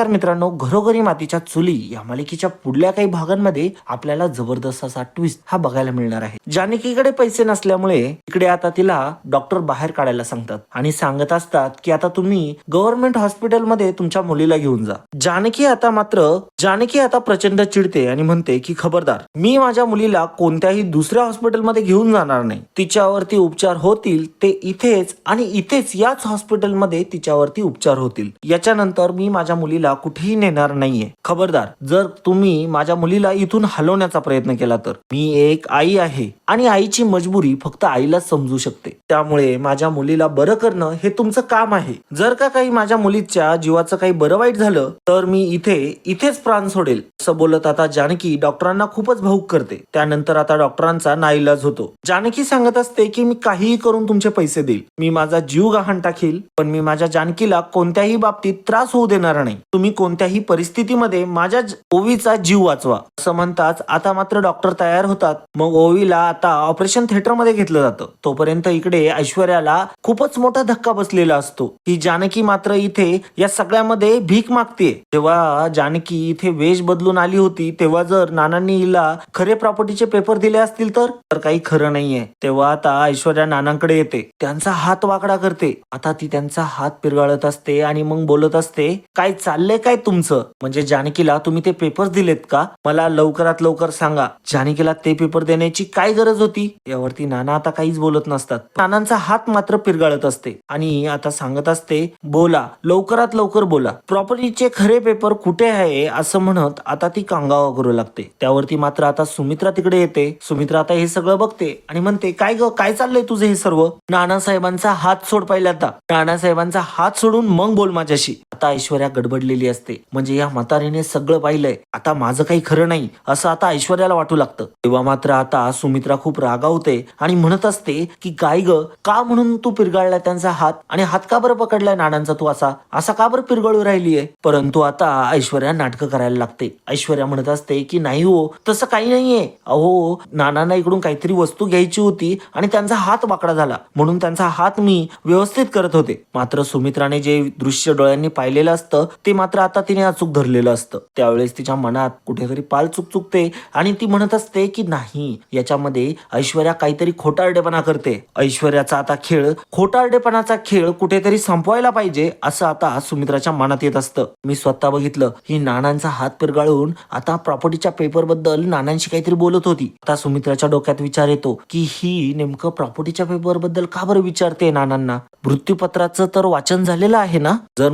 नमस्कार मित्रांनो घरोघरी मातीच्या चुली या मालिकेच्या पुढल्या काही भागांमध्ये आपल्याला जबरदस्त असा ट्विस्ट हा बघायला मिळणार आहे. जानकीकडे पैसे नसल्यामुळे इकडे आता तिला डॉक्टर बाहेर काढायला सांगतात आणि सांगत असतात की आता तुम्ही गव्हर्नमेंट हॉस्पिटलमध्ये तुमच्या मुलीला घेऊन जा. जानकी आता मात्र जानकी आता प्रचंड चिडते आणि म्हणते की खबरदार मी माझ्या मुलीला कोणत्याही दुसऱ्या हॉस्पिटलमध्ये घेऊन जाणार नाही. तिच्यावरती उपचार होतील ते इथेच आणि इथेच याच हॉस्पिटलमध्ये तिच्यावरती उपचार होतील. याच्यानंतर मी माझ्या मुलीला कुठेही नेणार नाहीये. खबरदार जर तुम्ही माझ्या मुलीला इथून हलवण्याचा प्रयत्न केला तर. मी एक आई आहे आणि आईची मजबुरी फक्त आईलाच समजू शकते. त्यामुळे माझ्या मुलीला बरं करणं हे तुमचं काम आहे. जर का काही माझ्या मुलीच्या जीवाचं काही बरं वाईट झालं तर मी इथे इथेच प्राण सोडेल. असं बोलत आता जानकी डॉक्टरांना खूपच भाऊक करते. त्यानंतर आता डॉक्टरांचा नाईलाज होतो. जानकी सांगत असते की मी काहीही करून तुमचे पैसे देईल. मी माझा जीव गहाण टाकेल पण मी माझ्या जानकीला कोणत्याही बाबतीत त्रास होऊ देणार नाही. तुम्ही कोणत्याही परिस्थितीमध्ये माझ्या ओवीचा जीव वाचवा. असं म्हणताच आता मात्र डॉक्टर तयार होतात. मग ओवीला आता ऑपरेशन थिएटरमध्ये घेतलं जातं. तोपर्यंत इकडे ऐश्वर्याला खूपच मोठा धक्का बसलेला असतो. ही जानकी मात्र इथे या सगळ्यामध्ये भीक मागते जेव्हा जानकी इथे वेश बदलून आली होती तेव्हा जर नानांनी हिला खरे प्रॉपर्टीचे पेपर दिले असतील तर? तर काही खरं नाहीये. तेव्हा आता ऐश्वर्या नानांकडे येते. त्यांचा हात वाकडा करते. आता ती त्यांचा हात पिरगाळत असते आणि मग बोलत असते काय चाल चाललंय काय तुमचं? म्हणजे जानकीला तुम्ही ते पेपर दिलेत का? मला लवकरात लवकर सांगा. जानकीला ते पेपर देण्याची काय गरज होती? यावरती नाना आता काहीच बोलत नसतात. नानांचा हात मात्र पिरगाळत असते. आणि आता सांगत असते बोला लवकरात लवकर बोला. प्रॉपर्टीचे खरे पेपर कुठे आहे असं म्हणत आता ती कांगावा करू लागते. त्यावरती मात्र आता सुमित्रा तिकडे येते. सुमित्रा आता हे सगळं बघते आणि म्हणते काय ग काय चाललंय तुझं हे सर्व? नानासाहेबांचा हात सोड पहिल्यांदा. नानासाहेबांचा हात सोडून मग बोल माझ्याशी. आता ऐश्वर्या गडबडलेली असते. म्हणजे या म्हातारीने सगळं पाहिलंय. आता माझं काही खरं नाही असं आता ऐश्वर्याला वाटू लागतं. तेव्हा मात्र आता सुमित्रा खूप रागावते आणि म्हणत असते की काय ग का म्हणून तू पिरगाळला त्यांचा हात? आणि हात का बरं पकडलाय नानांचा तू असा? असा का बरं पिरगळू राहिलीये? परंतु आता ऐश्वर्या नाटकं करायला लागते. ऐश्वर्या म्हणत असते की नाही हो तसं काही नाहीये. अहो नानांना इकडून काहीतरी वस्तू घ्यायची होती आणि त्यांचा हात वाकडा झाला. म्हणून त्यांचा हात मी व्यवस्थित करत होते. मात्र सुमित्राने जे दृश्य डोळ्यांनी पाहिलेलं असतं ते मात्र आता तिने अचूक धरलेलं असतं. त्यावेळेस तिच्या मनात कुठेतरी पाल चुक चुकते आणि ती म्हणत असते की नाही याच्यामध्ये ऐश्वर्या काहीतरी खोटारडेपणा करते. ऐश्वर्याचा आता खेळ खोटारडेपणाचा खेळ कुठेतरी संपवायला पाहिजे असं आता सुमित्राच्या मनात येत असतं. मी स्वतः बघितलं ही नानांचा हात पिरगाळून आता प्रॉपर्टीच्या पेपरबद्दल नानांशी काहीतरी बोलत होती. आता सुमित्राच्या डोक्यात विचार येतो की ही नेमकं प्रॉपर्टीच्या पेपरबद्दल का बरं विचारते नानांना? मृत्यूपत्राचं तर वाचन झालेलं आहे ना? जर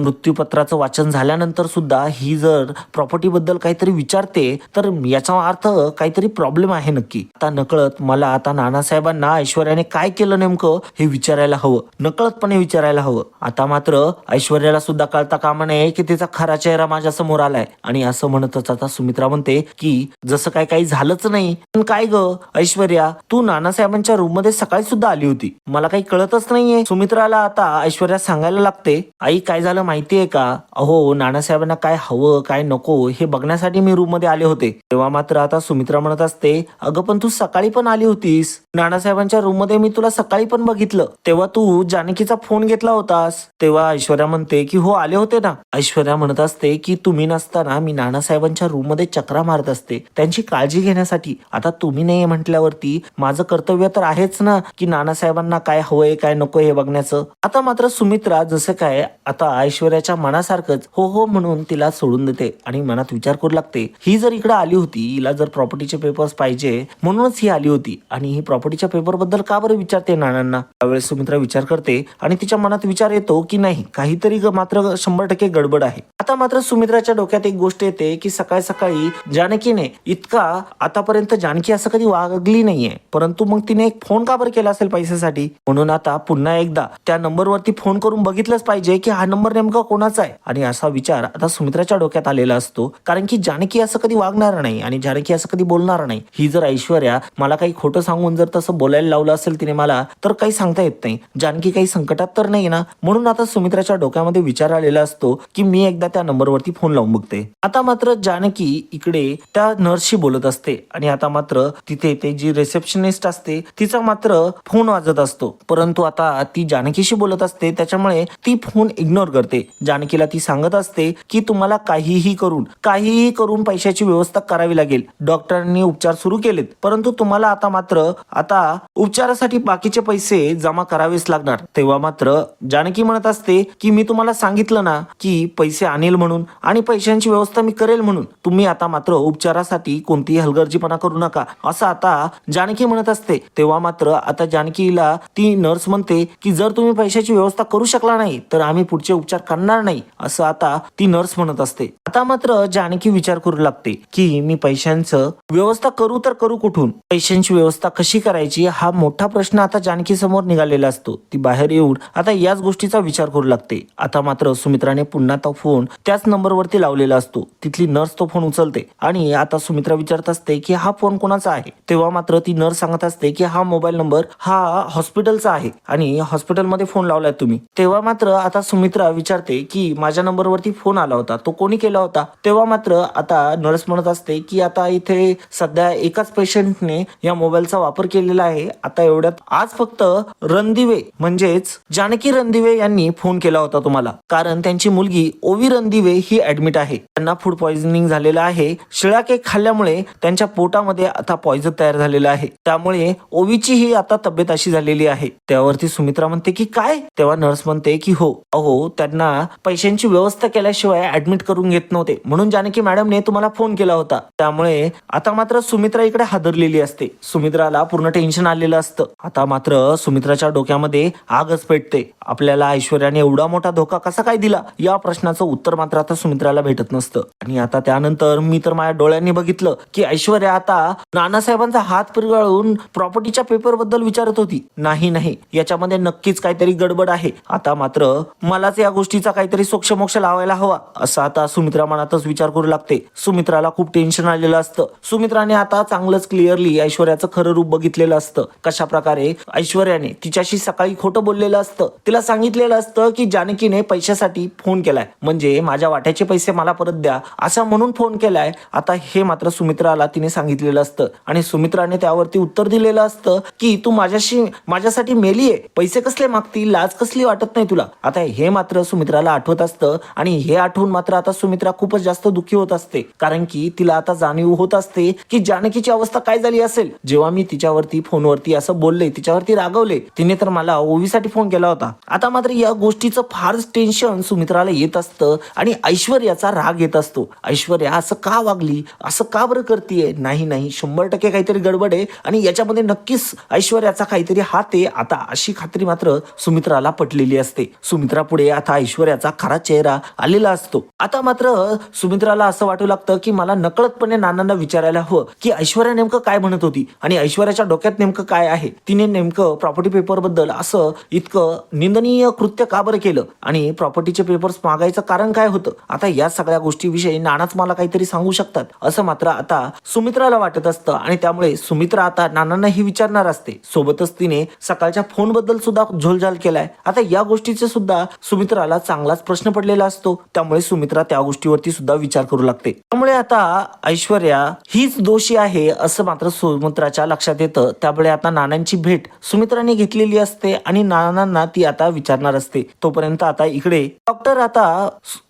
पत्राचं वाचन झाल्यानंतर सुद्धा ही जर प्रॉपर्टी बद्दल काहीतरी विचारते तर याचा अर्थ काहीतरी प्रॉब्लेम आहे नक्की. आता नकळत मला आता नानासाहेबांना ऐश्वर्याने काय केलं नेमकं हे विचारायला हवं. नकळतपणे विचारायला हवं. आता मात्र ऐश्वर्याला सुद्धा कळता कामा नये की तिचा खरा चेहरा माझ्यासमोर आलाय. आणि असं म्हणतच आता सुमित्रा म्हणते की जसं काय काही झालंच नाही पण काय ग? ऐश्वर्या तू नानासाहेबांच्या रूममध्ये सकाळी सुद्धा आली होती. मला काही कळतच नाहीये. सुमित्राला आता ऐश्वर्या सांगायला लागते. आई काय झालं माहितीये का? का? अहो नानासाहेबांना काय हवं काय नको हे बघण्यासाठी मी रूममध्ये आले होते. तेव्हा मात्र आता सुमित्रा म्हणत असते अगं पण तू सकाळी पण आली होतीस. नानासाहेबांच्या रूममध्ये मी तुला सकाळी पण बघितलं. तेव्हा तू जानकीचा फोन घेतला होतास. तेव्हा ऐश्वर्या म्हणते की हो आले होते ना. ऐश्वर्या म्हणत असते की तुम्ही नसताना मी नानासाहेबांच्या रूममध्ये चक्रा मारत असते. त्यांची काळजी घेण्यासाठी. आता तुम्ही नाही म्हटल्यावरती माझं कर्तव्य तर आहेच ना की नानासाहेबांना काय हवंय काय नको हे बघण्याचं. आता मात्र सुमित्रा जसं काय आता ऐश्वर्याच्या मनासारखंच हो हो म्हणून तिला सोडून देते आणि मनात विचार करू लागते. ही जर इकडे आली होती हिला जर प्रॉपर्टीचे पेपर्स पाहिजे म्हणूनच ही आली होती. आणि ही प्रॉपर्टीच्या पेपरबद्दल का बरं विचारते नानांना? त्यावेळेस सुमित्रा विचार करते आणि तिच्या मनात विचार येतो की नाही काहीतरी मात्र शंभर टक्के गडबड आहे. आता मात्र सुमित्राच्या डोक्यात एक गोष्ट येते की सकाळी सकाळी जानकीने इतका आतापर्यंत जानकी असं कधी वागली नाहीये परंतु मग तिने एक फोन का बरं केला असेल पैशासाठी? म्हणून आता पुन्हा एकदा त्या नंबरवरती फोन करून बघितलंच पाहिजे की हा नंबर नेमका कोणाचा आहे. आणि असा विचार आता सुमित्राच्या डोक्यात आलेला असतो. कारण की जानकी असं कधी वागणार नाही आणि जानकी असं कधी बोलणार नाही. ही जर ऐश्वर्या मला काही खोटं सांगून जर तसं बोलायला लावलं असेल तिने मला तर काही सांगता येत नाही. जानकी काही संकटात तर नाही ना? म्हणून आता सुमित्राच्या डोक्यामध्ये विचार आलेला असतो की मी एकदा त्या नंबरवरती फोन लावून बघते. आता मात्र जानकी इकडे त्या नर्सशी बोलत असते. आणि आता मात्र तिथे ते जी रिसेप्शनिस्ट असते तिचा मात्र फोन वाजत असतो. परंतु आता ती जानकीशी बोलत असते त्याच्यामुळे ती फोन इग्नोर करते. जानकीला ती सांगत असते की तुम्हाला काहीही करून काहीही करून पैशाची व्यवस्था करावी लागेल. डॉक्टरांनी उपचार सुरू केलेत. परंतु तुम्हाला आता मात्र आता उपचारासाठी बाकीचे पैसे जमा करावेच लागणार. तेव्हा मात्र जानकी म्हणत असते की मी तुम्हाला सांगितलं ना की पैसे आणेल म्हणून आणि पैशांची व्यवस्था मी करेल म्हणून. तुम्ही आता मात्र उपचारासाठी कोणतीही हलगर्जीपणा करू नका. असं आता जानकी म्हणत असते. तेव्हा मात्र आता जानकीला ती नर्स म्हणते की जर तुम्ही पैशाची व्यवस्था करू शकला नाही तर आम्ही पुढचे उपचार करणार नाही असं आता ती नर्स म्हणत असते. आता मात्र जानकी विचार करू लागते की मी पैशांचं व्यवस्था करू तर करू कुठून? पैशांची व्यवस्था कशी करायची? हा मोठा प्रश्न आता जानकी समोर निघालेला असतो. ती बाहेर येऊन आता याच गोष्टीचा विचार करू लागते. आता मात्र सुमित्राने पुन्हा तो फोन त्याच नंबरवरती लावलेला असतो. तिथली नर्स तो फोन उचलते. आणि आता सुमित्रा विचारत असते की हा फोन कोणाचा आहे? तेव्हा मात्र ती नर्स सांगत असते की हा मोबाईल नंबर हा हॉस्पिटलचा आहे. आणि हॉस्पिटलमध्ये फोन लावलाय तुम्ही. तेव्हा मात्र आता सुमित्रा विचारते की की माझ्या नंबरवरती फोन आला होता. तो कोणी केला होता? तेव्हा मात्र आता नर्स म्हणत असते की आता इथे सध्या एकाच पेशंटने या मोबाईलचा वापर केलेला आहे. आता एवढ्यात आज फक्त रणदिवे म्हणजेच जानकी रणदिवे यांनी फोन केला होता तुम्हाला. कारण त्यांची मुलगी ओवी रणदिवे ही ऍडमिट आहे. त्यांना फूड पॉइझनिंग झालेलं आहे. शिळा केक खाल्ल्यामुळे त्यांच्या पोटामध्ये आता पॉइझन तयार झालेलं आहे. त्यामुळे ओवीची ही आता तब्येत अशी झालेली आहे. त्यावरती सुमित्रा म्हणते की काय? तेव्हा नर्स म्हणते की हो. अहो त्यांना पैशांची व्यवस्था केल्याशिवाय ऍडमिट करून घेत नव्हते. म्हणून जानकी मॅडमने तुम्हाला फोन केला होता. त्यामुळे आता मात्र सुमित्रा इकडे हादरलेली असते. सुमित्राला पूर्ण टेन्शन आलेलं असतं. आता मात्र सुमित्राच्या डोक्यामध्ये आगच पेटते. आपल्याला ऐश्वर्याने एवढा मोठा धोका कसा काय दिला? या प्रश्नाचं उत्तर मात्र आता सुमित्राला भेटत नसतं. आणि आता त्यानंतर मी तर माझ्या डोळ्यांनी बघितलं की ऐश्वर्या आता नानासाहेबांचा हात पिरगाळून प्रॉपर्टीच्या पेपरबद्दल विचारत होती. नाही नाही. याच्यामध्ये नक्कीच काहीतरी गडबड आहे. आता मात्र मलाच या गोष्टीचा काहीतरी सोक्षमोक्ष लावायला हवा असं आता सुमित्रा मनातच विचार करू लागते. सुमित्राला खूप टेन्शन आलेलं असतं. सुमित्राने आता चांगलंच क्लिअरली ऐश्वर्याचं खरं रूप बघितलेलं असतं. कशा प्रकारे ऐश्वर्याने तिच्याशी सकाळी खोटं बोललेलं असतं. तिला सांगितलेलं असतं की जानकीने पैशासाठी फोन केलाय. म्हणजे माझ्या वाट्याचे पैसे मला परत द्या असं म्हणून फोन केलाय. आता हे मात्र सुमित्राला तिने सांगितलेलं असतं. आणि सुमित्राने त्यावरती उत्तर दिलेलं असतं की तू माझ्याशी माझ्यासाठी मेलीये. पैसे कसले मागती लाज कसली वाटत नाही तुला? आता हे मात्र सुमित्राला आठवत असतं आणि हे आठवून मात्र आता सुमित्रा खूपच जास्त दुःखी होत असते. कारण की तिला आता जाणीव होत असते की जानकीची अवस्था काय झाली असेल. जेव्हा मी तिच्यावरती फोनवरती असं बोलले तिच्यावरती रागवले तिने तर मला ओवीसाठी फोन केला होता. आता मात्र या गोष्टीचं फारच टेन्शन सुमित्राला येत असतं आणि ऐश्वर्याचा राग येत असतो. ऐश्वर्या असं का वागली? असं का बरं करतीये? नाही नाही शंभर टक्के काहीतरी गडबड आहे आणि याच्यामध्ये नक्कीच ऐश्वर्याचा काहीतरी हात आहे. आता अशी खात्री मात्र सुमित्राला पटलेली असते. सुमित्रा पुढे आता ऐश्वर्याचा खरा चेहरा आलेला असतो. आता मात्र सुमित्राला असं वाटू लागतं की मला नकळतपणे नानांना विचारायला हवं की ऐश्वर्या नेमकं काय म्हणत होती आणि ऐश्वर्याच्या डोक्यात नेमकं काय आहे? तिने नेमकं प्रॉपर्टी पेपरबद्दल असं इतकं निंदनीय कृत्य का बरं केलं? आणि प्रॉपर्टीचे पेपर्स मागायचं कारण काय होतं? आता या सगळ्या गोष्टीविषयी नानाच मला काहीतरी सांगू शकतात. असं मात्र आता सुमित्राला वाटत असतं आणि त्यामुळे सुमित्रा आता नानांनाही विचारणार असते. सोबतच तिने सकाळच्या फोनबद्दल सुद्धा झोलझाल केलाय. आता या गोष्टीचे सुद्धा सुमित्राला चांगला चांगलाच प्रश्न पडलेला असतो. त्यामुळे सुमित्रा त्या गोष्टीवरती सुद्धा विचार करू लागते. त्यामुळे आता ऐश्वर्या हीच दोषी आहे असं मात्र सुमित्राच्या लक्षात येतं. त्यामुळे आता नानांची भेट सुमित्राने घेतलेली असते आणि नानांना ती आता विचारणार असते. तोपर्यंत आता इकडे डॉक्टर आता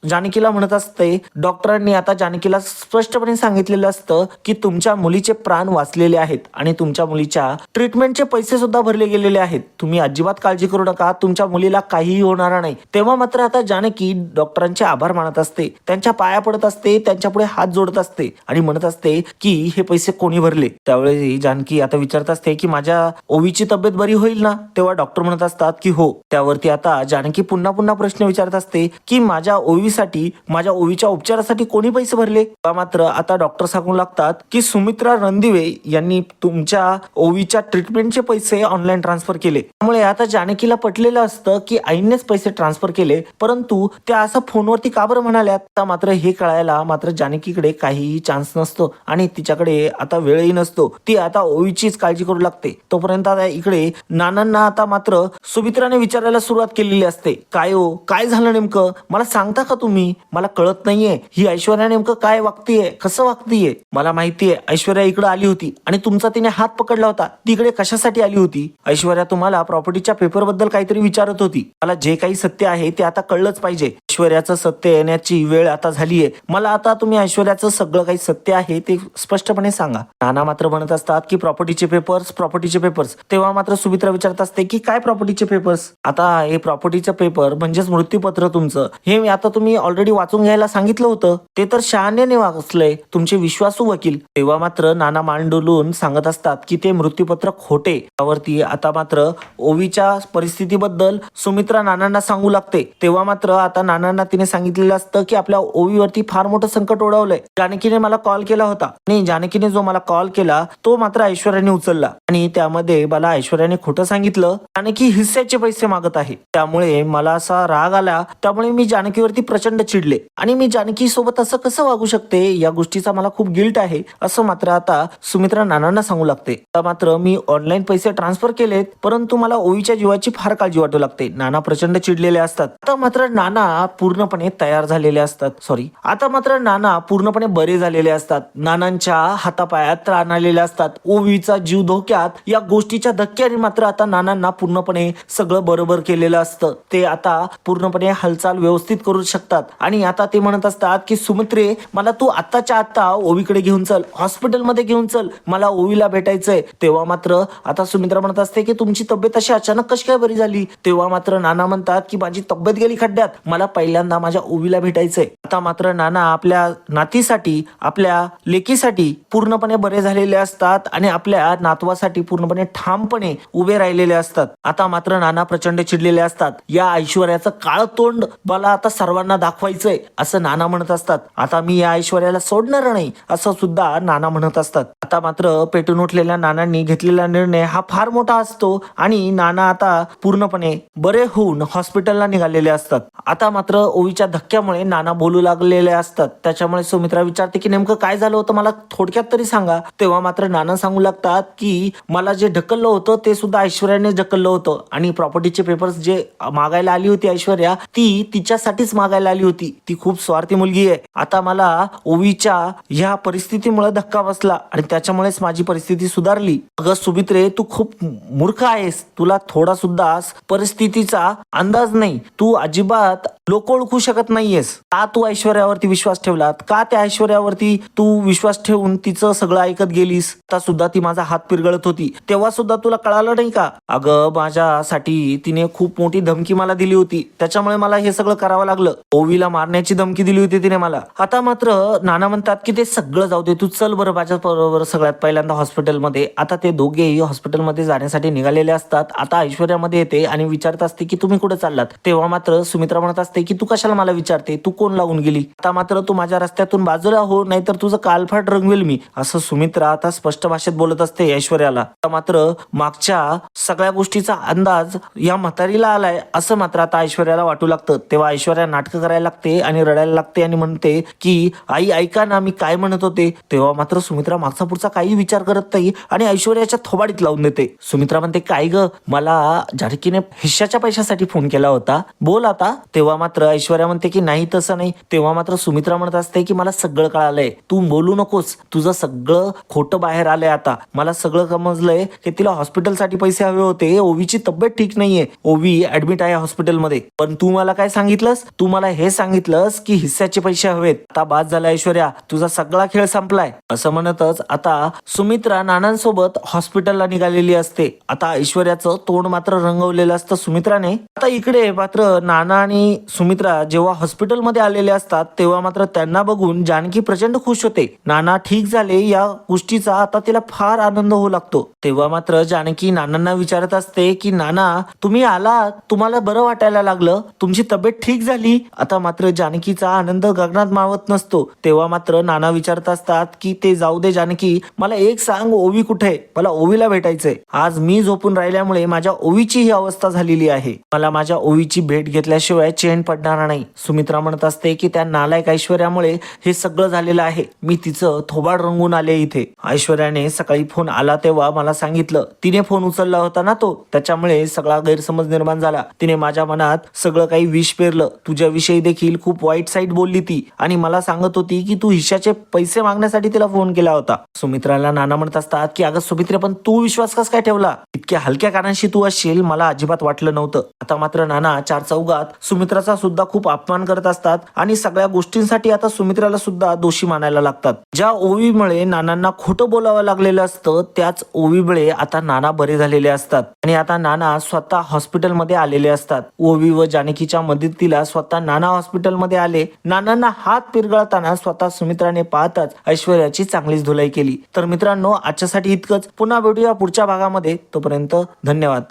जानकीला म्हणत असते. डॉक्टरांनी आता जानकीला स्पष्टपणे सांगितलेलं असतं की तुमच्या मुलीचे प्राण वाचलेले आहेत आणि तुमच्या मुलीच्या ट्रीटमेंटचे पैसे सुद्धा भरले गेलेले आहेत. तुम्ही अजिबात काळजी करू नका. तुमच्या मुलीला काहीही होणार नाही. तेव्हा मात्र आता जानकी डॉक्टरांचे आभार मानत असते त्यांच्या पाया पडत असते त्यांच्या पुढे हात जोडत असते आणि म्हणत असते की हे पैसे कोणी भरले? त्यावेळी जानकी आता विचारत असते की माझ्या ओवीची तब्येत बरी होईल ना? तेव्हा डॉक्टर म्हणत असतात की हो. त्यावरती आता जानकी पुन्हा पुन्हा प्रश्न विचारत असते की माझ्या ओवीसाठी माझ्या ओवीच्या उपचारासाठी कोणी पैसे भरले? मात्र आता डॉक्टर सांगू लागतात की सुमित्रा रणदिवे यांनी तुमच्या ओवीच्या ट्रीटमेंटचे पैसे ऑनलाईन ट्रान्सफर केले. त्यामुळे आता जानकीला पटलेलं असतं की आईनेच पैसे ट्रान्सफर केले परंतु त्या असं फोनवरती का बरं म्हणाल्या आता मात्र हे कळायला मात्र जानकीकडे काहीही चान्स नसतो आणि तिच्याकडे आता वेळही नसतो. ती आता ओवीचीच काळजी करू लागते. तोपर्यंत आता इकडे नानांना आता मात्र सुमित्राने विचारायला सुरुवात केलेली असते. काय हो? काय झालं नेमकं? मला सांगता का तुम्ही? मला कळत नाहीये. ही ऐश्वर्या नेमकं काय वागतीये? कसं वागतीये? मला माहितीये ऐश्वर्या इकडे आली होती आणि तुमचा तिने हात पकडला होता. तिकडे कशासाठी आली होती? ऐश्वर्या तुम्हाला प्रॉपर्टीच्या पेपरबद्दल काहीतरी विचारत होती. मला जे काही सत्य आहे ते आता कळलंच पाहिजे. ऐश्वर्याचं सत्य येण्याची वेळ आता झाली आहे. मला आता तुम्ही ऐश्वर्याचं सगळं काही सत्य आहे ते स्पष्टपणे सांगा. नाना मात्र म्हणत असतात की प्रॉपर्टीचे पेपर्स प्रॉपर्टीचे पेपर्स तेव्हा मात्र सुमित्रा विचारत असते की काय प्रॉपर्टीचे पेपर्स आता हे प्रॉपर्टीचं पेपर म्हणजेच मृत्यूपत्र तुमचं. हे मी आता तुम्ही ऑलरेडी वाचून घ्यायला सांगितलं होतं. ते तर शहाण्याने वाचलंय. तुमचे विश्वासू वकील. तेव्हा मात्र नाना मांडोलून सांगत असतात की ते मृत्यूपत्र खोटे. त्यावरती आता मात्र ओवीच्या परिस्थितीबद्दल सुमित्रा नानांना सांगू लागते. तेव्हा मात्र आता नाना अण्णांना तिने सांगितलेलं असतं की आपल्या ओवीवरती फार मोठं संकट ओढवलंय. जानकीने मला कॉल केला होता. आणि जानकीने जो मला कॉल केला तो मात्र ऐश्वर्याने उचलला. आणि त्यामध्ये मला ऐश्वर्याने खोटं सांगितलं जानकी हिस्स्याचे पैसे मागत आहे. त्यामुळे मला असा राग आला त्यामुळे मी जानकीवरती प्रचंड चिडले. आणि मी जानकी सोबत असं कसं वागू शकते? या गोष्टीचा मला खूप गिल्ट आहे. असं मात्र आता सुमित्रा नानांना सांगू लागते. मात्र मी ऑनलाईन पैसे ट्रान्सफर केलेत परंतु मला ओवीच्या जीवाची फार काळजी वाटू लागते. नाना प्रचंड चिडलेले असतात. आता मात्र नाना पूर्णपणे तयार झालेले असतात. सॉरी आता मात्र नाना पूर्णपणे बरे झालेले असतात. नानांच्या हातापायात त्राण आलेले असतात. ओवीचा जीव धोक्यात. या गोष्टीच्या धक्क्याने मात्र आता नानांना पूर्णपणे सगळं बरोबर केलेलं असतं. ते आता पूर्णपणे हालचाल व्यवस्थित करू शकतात. आणि आता ते म्हणत असतात की सुमित्रे मला तू आत्ताच्या आत्ता ओवीकडे घेऊन चल. हॉस्पिटलमध्ये घेऊन चल. मला ओवीला भेटायचंय. तेव्हा मात्र आता सुमित्रा म्हणत असते की तुमची तब्येत अशी अचानक कशी काय बरी झाली? तेव्हा मात्र नाना म्हणतात की माझी तब्येत गेली खड्ड्यात. मला पहिल्यांदा माझ्या ओवीला भेटायचंय. आता मात्र नाना आपल्या नातीसाठी आपल्या लेकीसाठी पूर्णपणे बरे झालेले असतात आणि आपल्या नातवासाठी पूर्णपणे ठामपणे उभे राहिलेले असतात. आता मात्र नाना प्रचंड चिडलेले असतात. या ऐश्वर्याचं काळ तोंड मला आता सर्वांना दाखवायचंय असं नाना म्हणत असतात. आता मी या ऐश्वर्याला सोडणार नाही असं सुद्धा नाना म्हणत असतात. आता मात्र पेटून उठलेल्या नानांनी घेतलेला निर्णय हा फार मोठा असतो आणि नाना आता पूर्णपणे बरे होऊन हॉस्पिटलला निघालेले असतात. आता मात्र ओवीच्या धक्क्यामुळे नाना बोलू लागलेले असतात. त्याच्यामुळे सुमित्रा विचारते की नेमकं काय झालं होतं? मला थोडक्यात तरी सांगा. तेव्हा मात्र नाना सांगू लागतात की मला जे ढकललं होतं ते सुद्धा ऐश्वर्याने ढकललं होतं. आणि प्रॉपर्टीचे पेपर्स जे मागायला आली होती ऐश्वर्या ती तिच्यासाठीच मागायला आली होती. ती खूप स्वार्थी मुलगी आहे. आता मला ओवीच्या ह्या परिस्थितीमुळे धक्का बसला आणि त्याच्यामुळेच माझी परिस्थिती सुधारली. अगं सुमित्रे तू खूप मूर्ख आहेस. तुला थोडा सुद्धा परिस्थितीचा अंदाज नाही. तू अजिबात लोक ओळखू शकत नाहीयेस. का तू ऐश्वर्यावरती विश्वास ठेवलात? का त्या ऐश्वर्यावरती तू विश्वास ठेवून तिचं सगळं ऐकत गेलीस? आता सुद्धा ती माझा हात पिरगळत होती. तेव्हा सुद्धा तुला कळालं नाही का? अगं माझ्यासाठी तिने खूप मोठी धमकी मला दिली होती. त्याच्यामुळे मला हे सगळं करावं लागलं. ओवीला मारण्याची धमकी दिली होती तिने मला. आता मात्र नाना म्हणतात की ते सगळं जाऊ दे. तू चल बरं माझ्या बरोबर सगळ्यात पहिल्यांदा हॉस्पिटलमध्ये. आता ते दोघेही हॉस्पिटलमध्ये जाण्यासाठी निघालेले असतात. आता ऐश्वर्यामध्ये येते आणि विचारत असते की तुम्ही कुठे चाललात? तेव्हा मात्र सुमित्रा म्हणत असते की तू कशाला मला विचारते? तू कोण लागून गेली? आता मात्र तू माझ्या रस्त्यातून बाजूला हो नाहीतर तुझं कालफाट रंगवेल मी असं सुमित्रा आता स्पष्ट भाषेत बोलत असते ऐश्वर्याला. मात्र मागच्या सगळ्या गोष्टीचा अंदाज या म्हातारीला आलाय असं मात्र आता ऐश्वर्याला वाटू लागतं. तेव्हा ऐश्वर्या नाटकं करायला लागते आणि रडायला लागते आणि म्हणते की आई ऐका ना मी काय म्हणत होते? तेव्हा मात्र सुमित्रा मागचा पुढचा काही विचार करत नाही आणि ऐश्वर्याच्या थोबाडीत लावून देते. सुमित्रा म्हणते काय ग? मला जानकीने हिश्श्याच्या पैशासाठी फोन केला होता. बोल आता. तेव्हा मात्र ऐश्वर्या म्हणते की नाही तसं नाही. तेव्हा मात्र सुमित्रा म्हणत असते की मला सगळं कळालंय. तू बोलू नकोस. तुझं सगळं खोटं बाहेर आलंय आता. मला सगळं समजलंय की तिला हॉस्पिटलसाठी पैसे हवे होते. ओवीची तब्येत ठीक नाहीये. ओवी ऍडमिट आहे हॉस्पिटलमध्ये. पण तू मला काय सांगितलंस? तू मला हे सांगितलंस की हिस्स्याचे पैसे हवेत. आता बाद झाला ऐश्वर्या. तुझा सगळा खेळ संपलाय. असं म्हणतच आता सुमित्रा नानांसोबत हॉस्पिटलला निघालेली असते. आता ऐश्वर्याचं तोंड मात्र रंगवलेलं असतं सुमित्राने. आता इकडे मात्र नाना आणि सुमित्रा जेव्हा हॉस्पिटलमध्ये आलेले असतात तेव्हा मात्र त्यांना बघून जानकी प्रचंड खुश होते. नाना ठीक झाले या गोष्टीचा आता तिला फार आनंद होऊ लागतो. तेव्हा मात्र जानकी नानांना विचारत असते की नाना तुम्ही आलात? तुम्हाला बरं वाटायला लागलं? तुमची तब्येत ठीक झाली? आता मात्र जानकीचा आनंद गगनात मावत नसतो. तेव्हा मात्र नाना विचारत असतात की ते जाऊ दे जानकी मला एक सांग ओवी कुठे आहे? मला ओवीला भेटायचंय. आज मी झोपून राहिल्यामुळे माझ्या ओवीची ही अवस्था झालेली आहे. मला माझ्या ओवीची भेट घेतल्याशिवाय चेन पडणार नाही. सुमित्रा म्हणत असते की त्या नालायक ऐश्वर्यामुळे हे सगळं झालेलं आहे. मी तिचं थोबाड रंगून आले इथे. ऐश्वर्याने सकाळी फोन आला तेव्हा मला सांगितलं तिने फोन उचलला होता ना तो? त्याच्यामुळे सगळा गैरसमज निर्माण झाला. तिने माझ्या मनात सगळं काही विष पेरलं. तुझ्याविषयी देखील खूप वाईट साईट बोलली ती आणि मला सांगत होती की तू हिशाचे पैसे मागण्यासाठी तिला फोन केला होता. सुमित्राला नाना म्हणत असतात की अगं सुमित्रे पण तू विश्वास कस काय ठेवला? इतक्या हलक्या कारणाशी तू असशील मला अजिबात वाटलं नव्हतं. आता मात्र नाना चार चौघात सुमित्राचा सुद्धा खूप अपमान करत असतात आणि सगळ्या गोष्टींसाठी आता सुमित्राला सुद्धा दोषी मानायला लागतात. ज्या ओवीमुळे नानांना खोटं बोलावं लागलेलं असतं त्याच ओवीमुळे आता नाना बरे झालेले असतात. आणि आता नाना स्वतः हॉस्पिटलमध्ये आलेले असतात. ओवी व जानकीच्या मदतीला स्वतः नाना हॉस्पिटलमध्ये आले. नानांना हात पिरगळताना स्वतः सुमित्राने पाहताच ऐश्वर्याची चांगलीच धुलाई केली. तर मित्रांनो आजच्यासाठी इतकंच. पुन्हा भेटूया पुढच्या भागामध्ये. तोपर्यंत धन्यवाद.